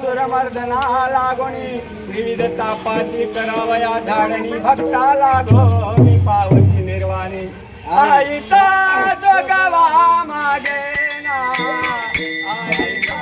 सुरमर्दना लागोणी. विविध तापाची करावया झाडणी भक्ता लागो मी पावसी निर्वाणी. आईचा जोगवा मागे ना. आईचा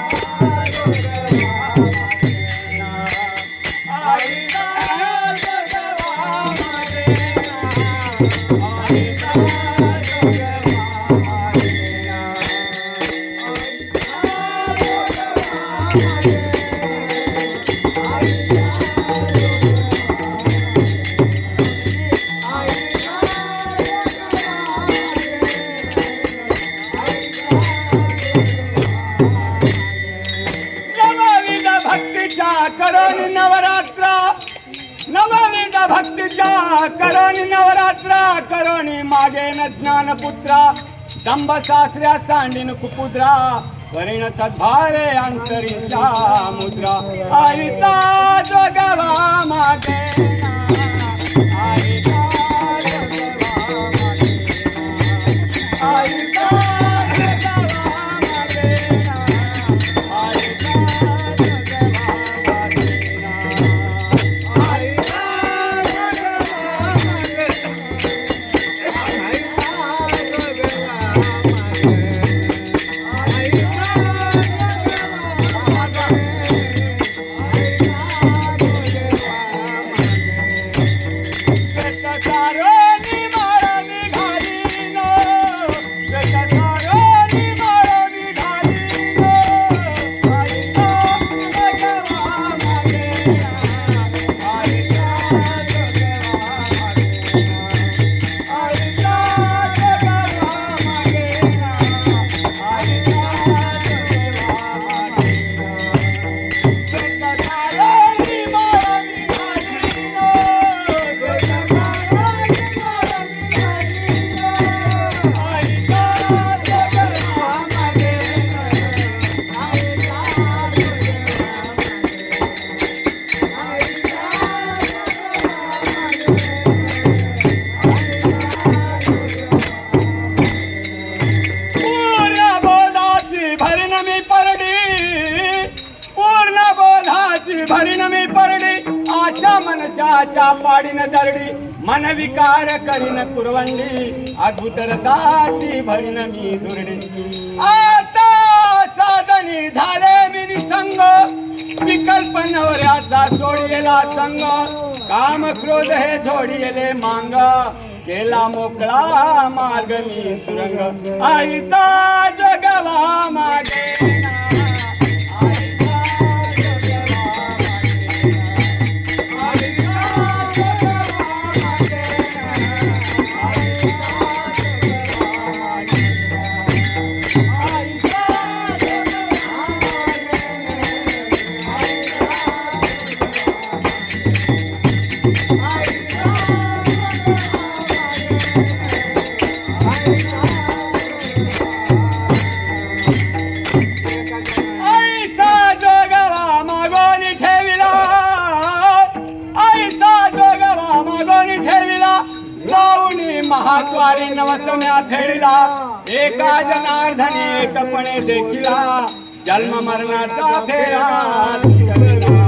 भक्तीच्या करोनी नवरात्र करोनी मागे न ज्ञानपुत्रा दंभ सासऱ्या सांडीन कुपुद्रा वरिण सद्भावे अंतरीचा मुद्रा. आईचा जोगवा मागे. भरीन मी परडी आशा मनशाच्या पाडीन दरडी मन विकार करीन कुरवंडी अद्भुत रसाची भरीन मी दुरडी आता साधनी झाले मी निसंग विकल्प नवऱ्याचा सोडियेला संग काम क्रोध हे जोडियेले मांग केला मोकळा मार्ग मी सुरंग। आईचा जगवा मागे हातवारी नवसम्या फेडिला. एका जनार्धने एकपणे देखिला. जन्म मरणाचा फेरा